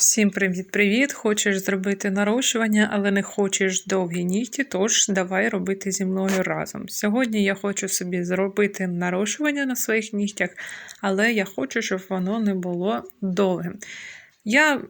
Всім привіт-привіт! Хочеш зробити нарощування, але не хочеш довгі нігті, тож давай робити зі мною разом. Сьогодні я хочу собі зробити нарощування на своїх нігтях, але я хочу, щоб воно не було довгим. Я е,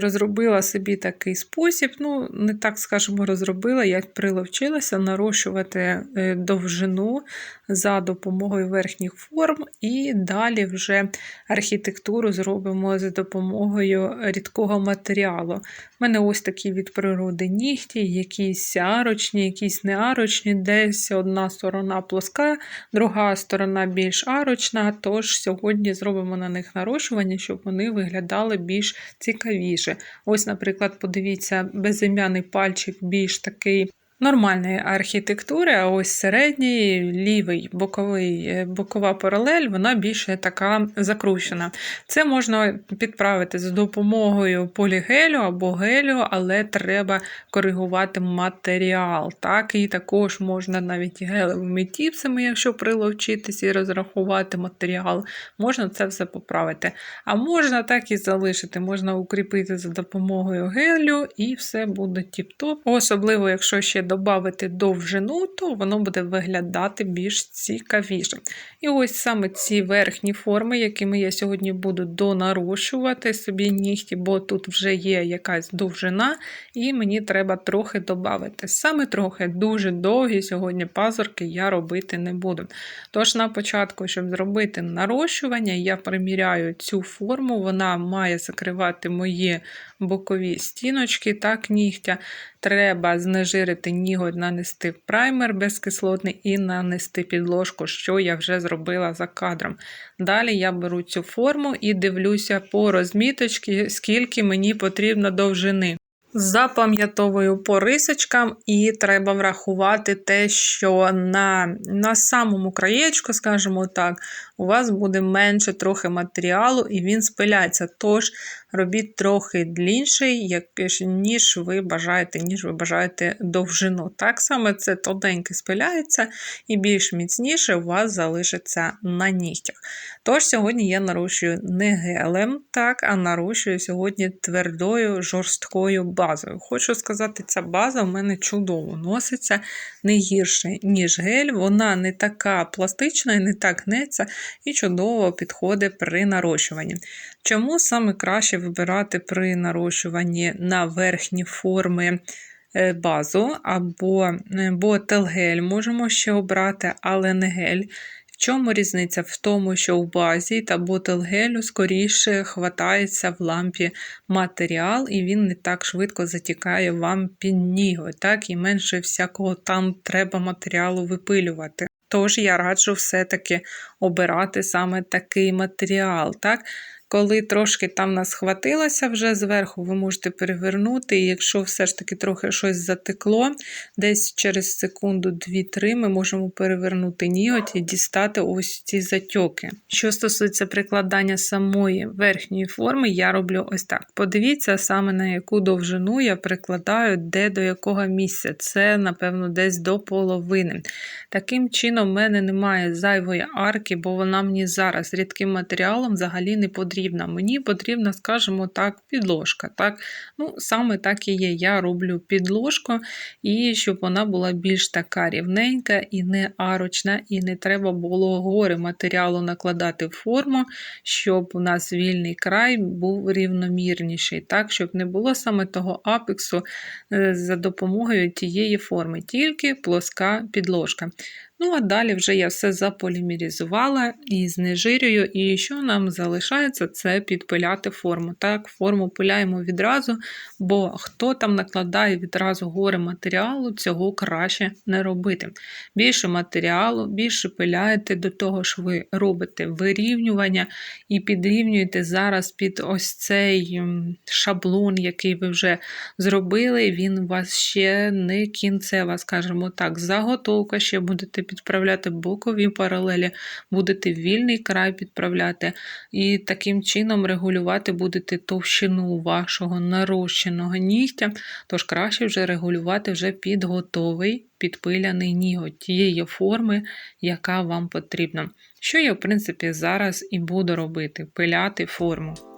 розробила собі такий спосіб, ну, не так скажемо, розробила, як приловчилася нарощувати е, довжину за допомогою верхніх форм, і далі вже архітектуру зробимо за допомогою рідкого матеріалу. У мене ось такі від природи нігті, якісь арочні, якісь неарочні, десь одна сторона плоска, друга сторона більш арочна. Тож сьогодні зробимо на них нарощування, щоб вони виглядали більш цікавіше. Ось, наприклад, подивіться, безім'яний пальчик більш такий нормальної архітектури, а ось середній, лівий боковий, е, бокова паралель, вона більше така закручена. Це можна підправити за допомогою полігелю або гелю, але треба коригувати матеріал. Так? І також можна навіть гелевими тіпсами, якщо приловчитись і розрахувати матеріал, можна це все поправити. А можна так і залишити, можна укріпити за допомогою гелю, і все буде тіп-топ. Особливо, якщо ще додати довжину, то воно буде виглядати більш цікавіше. І ось саме ці верхні форми, якими я сьогодні буду донарощувати собі нігті, бо тут вже є якась довжина, і мені треба трохи додати. Саме трохи дуже довгі сьогодні пазурки я робити не буду. Тож, на початку, щоб зробити нарощування, я приміряю цю форму, вона має закривати мої бокові стіночки, так, нігтя. Треба знежирити ніготь, нанести праймер безкислотний і нанести підложку, що я вже зробила за кадром. Далі я беру цю форму і дивлюся по розміточці, скільки мені потрібно довжини. Запам'ятовую по рисочкам, і треба врахувати те, що на на самому краєчку, скажімо так, у вас буде менше трохи матеріалу, і він спиляється. Тож робіть трохи длінший, ніж ви бажаєте ніж ви бажаєте довжину. Так само це тоненьке спиляється, і більш міцніше у вас залишиться на нігтях. Тож, сьогодні я нарощую не гелем, так, а нарощую сьогодні твердою жорсткою базою. Хочу сказати, ця база в мене чудово носиться не гірше, ніж гель. Вона не така пластична і не так гнеться, і чудово підходить при нарощуванні. Чому саме краще вибирати при нарощуванні на верхні форми? Е, базу або е, бо телгель можемо ще обрати, але не гель В чому різниця? В тому, що в базі та ботелгелю скоріше хватається в лампі матеріал, і він не так швидко затікає вам під ніготь, так і менше всякого там треба матеріалу випилювати. Тож я раджу все-таки обирати саме такий матеріал. так? Коли трошки там нас хватилося вже зверху, ви можете перевернути, і якщо все ж таки трохи щось затекло, десь через секунду 2-3 ми можемо перевернути ніготь і дістати ось ці затьоки. Що стосується прикладання самої верхньої форми, я роблю ось так. Подивіться саме на яку довжину я прикладаю, де до якого місця. Це, напевно, десь до половини. Таким чином, в мене немає зайвої арки, бо вона мені зараз рідким матеріалом взагалі не потрібна потрібна? Мені потрібна, скажімо так, підложка. Так? Ну, Саме так і є. Я роблю підложку, і щоб вона була більш така рівненька і не арочна, і не треба було гори матеріалу накладати в форму, щоб у нас вільний край був рівномірніший, так? щоб не було саме того апексу е, за допомогою тієї форми, тільки плоска підложка. Ну, а далі вже я все заполімерізувала і знежирюю. І що нам залишається, це підпиляти форму. Так, форму пиляємо відразу, бо хто там накладає відразу гори матеріалу, цього краще не робити. Більше матеріалу, більше пиляєте, до того ж ви робите вирівнювання і підрівнюєте зараз під ось цей шаблон, який ви вже зробили. Він у вас ще не кінцева, скажімо так, заготовка, ще будете підправляти бокові паралелі, будете вільний край підправляти, і таким чином регулювати будете товщину вашого нарощеного нігтя, тож краще вже регулювати вже під готовий підпиляний ніготь тієї форми, яка вам потрібна. Що я, в принципі, зараз і буду робити: пиляти форму.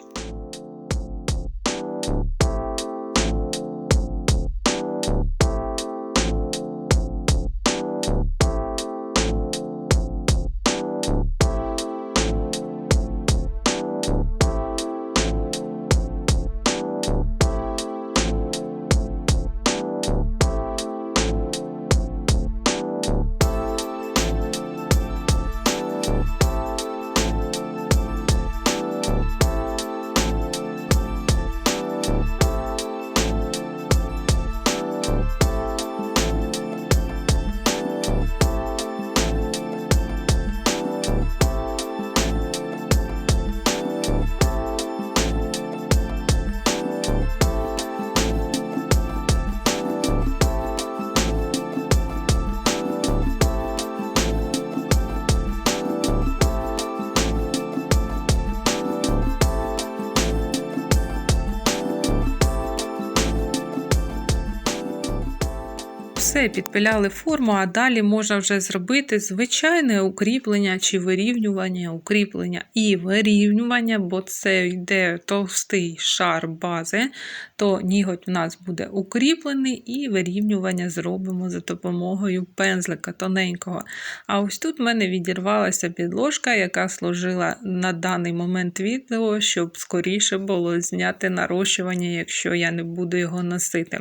Все, підпиляли форму, а далі можна вже зробити звичайне укріплення чи вирівнювання, укріплення і вирівнювання, бо це йде товстий шар бази, то ніготь у нас буде укріплений і вирівнювання зробимо за допомогою пензлика тоненького. А ось тут в мене відірвалася підложка, яка служила на даний момент відео, щоб скоріше було зняти нарощування, якщо я не буду його носити.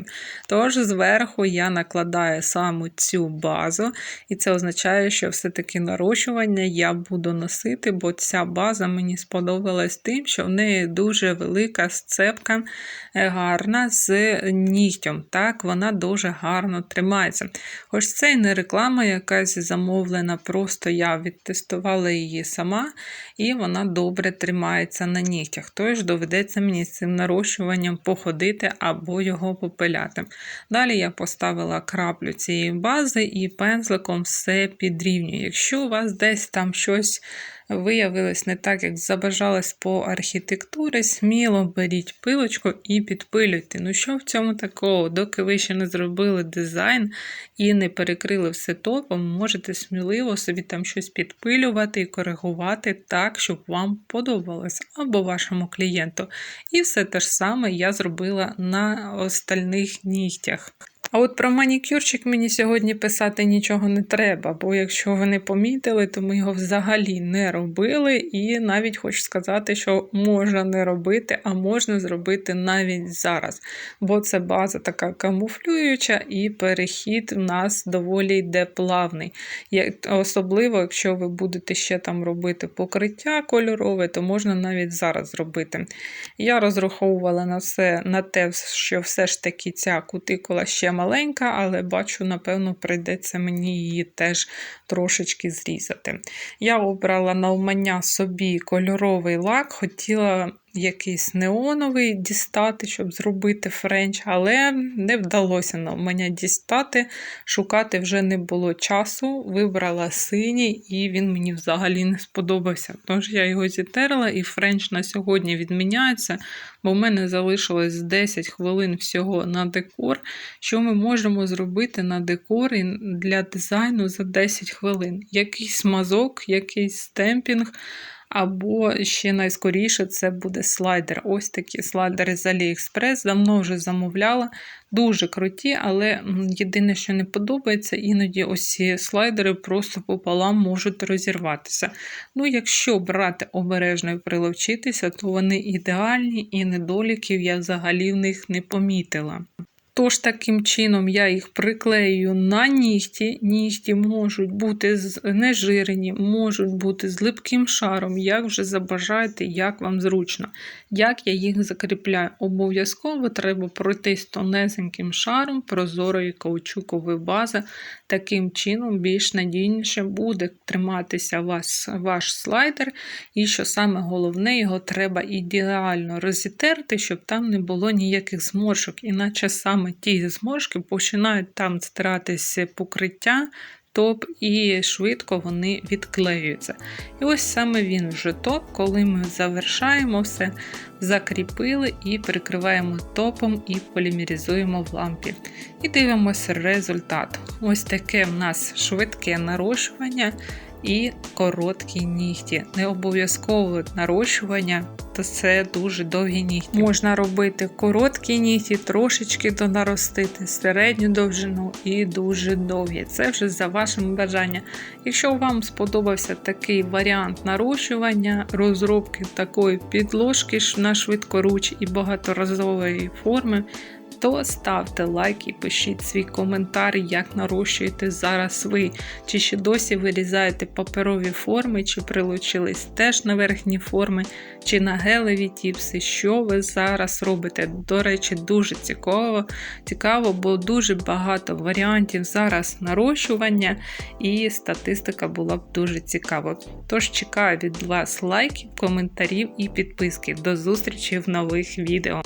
Тож зверху я накладаю саме цю базу, і це означає, що все-таки нарощування я буду носити, бо ця база мені сподобалась тим, що в неї дуже велика сцепка е, гарна з нігтем. Так, Вона дуже гарно тримається. Хоч це і не реклама якась замовлена, просто я відтестувала її сама, і вона добре тримається на нігтях. Тож доведеться мені з цим нарощуванням походити або його попиляти. Далі я поставила краплю цієї бази і пензликом все підрівнюю. Якщо у вас десь там щось виявилось не так, як забажалось по архітектурі, сміло беріть пилочку і підпилюйте. Ну що в цьому такого? Доки ви ще не зробили дизайн і не перекрили все топом, можете сміливо собі там щось підпилювати і коригувати так, щоб вам подобалось, або вашому клієнту. І все те ж саме я зробила на остальних нігтях. А от про манікюрчик мені сьогодні писати нічого не треба, бо якщо ви не помітили, то ми його взагалі не робили. І навіть хочу сказати, що можна не робити, а можна зробити навіть зараз. Бо це база така камуфлююча, і перехід в нас доволі йде плавний. Особливо, якщо ви будете ще там робити покриття кольорове, то можна навіть зараз зробити. Я розраховувала на все на те, що все ж таки ця кутикула ще маленька, але бачу, напевно, прийдеться мені її теж трошечки зрізати. Я обрала на умання собі кольоровий лак, хотіла якийсь неоновий дістати, щоб зробити френч, але не вдалося нам мене дістати. Шукати вже не було часу. Вибрала синій, і він мені взагалі не сподобався. Тож я його зітерла, і френч на сьогодні відміняється, бо в мене залишилось 10 хвилин всього на декор. Що ми можемо зробити на декор для дизайну за 10 хвилин? Якийсь мазок, якийсь стемпінг. Або ще найскоріше це буде слайдер. Ось такі слайдери з AliExpress. Давно вже замовляла. Дуже круті, але єдине, що не подобається, іноді ось ці слайдери просто пополам можуть розірватися. Ну, якщо брати обережно і приловчитися, то вони ідеальні і недоліків я взагалі в них не помітила. Тож, таким чином, я їх приклею на нігті. Нігті можуть бути нежирені, можуть бути з липким шаром, як вже забажаєте, як вам зручно. Як я їх закріпляю? Обов'язково треба пройтись тонесеньким шаром прозорої каучукової бази. Таким чином, більш надійніше буде триматися вас, ваш слайдер. І що саме головне, його треба ідеально розітерти, щоб там не було ніяких зморшок, іначе саме ті зморшки починають там стиратися покриття, топ, і швидко вони відклеюються. І ось саме він вже топ, коли ми завершаємо все, закріпили і прикриваємо топом і полімеризуємо в лампі. І дивимося результат. Ось таке в нас швидке нарощування і короткі нігті. Не обов'язково нарощування, то це дуже довгі нігті. Можна робити короткі нігті, трошечки донаростити, середню довжину і дуже довгі. Це вже за вашим бажанням. Якщо вам сподобався такий варіант нарощування, розробки такої підложки на швидкоруч і багаторазової форми, то ставте лайк і пишіть свій коментар, як нарощуєте зараз ви. Чи ще досі вирізаєте паперові форми, чи прилучились теж на верхні форми, чи на гелеві тіпси. Що ви зараз робите? До речі, дуже цікаво, цікаво, бо дуже багато варіантів зараз нарощування, і статистика була б дуже цікава. Тож чекаю від вас лайків, коментарів і підписки. До зустрічі в нових відео.